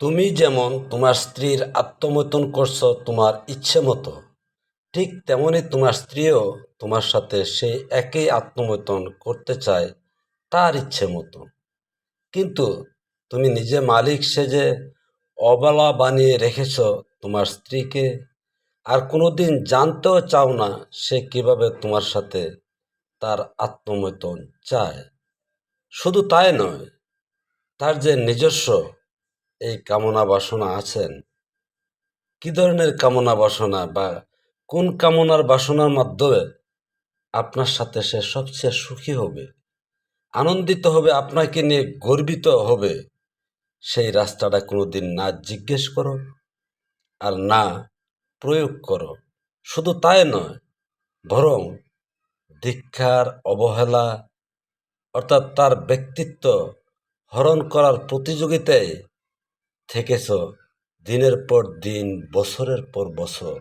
তুমি যেমন তোমার স্ত্রীর আত্মমৈথুন করছ তোমার ইচ্ছে মতো, ঠিক তেমনি তোমার স্ত্রীও তোমার সাথে সেই একই আত্মমৈথুন করতে চায় তার ইচ্ছে মতো। কিন্তু তুমি নিজে মালিক সেজে অবলা বানিয়ে রেখেছ তোমার স্ত্রীকে, আর কোনোদিন জানতেও চাও না সে কীভাবে তোমার সাথে তার আত্মমৈথুন চায়। শুধু তাই নয়, তার যে নিজস্ব এই কামনা বাসনা আছেন? কি ধরনের কামনা বাসনা বা কোন কামনার বাসনার মাধ্যমে আপনার সাথে সে সবচেয়ে সুখী হবে? আনন্দিত হবে? আপনাকে নিয়ে গর্বিত হবে? সেই রাস্তাটা কোনোদিন না জিজ্ঞেস করো আর না প্রয়োগ করো। শুধু তাই নয়, বরং দীক্ষার অবহেলা অর্থাৎ তার ব্যক্তিত্ব হরণ করার প্রতিযোগিতায় থেকেছ দিনের পর দিন বছরের পর বছর।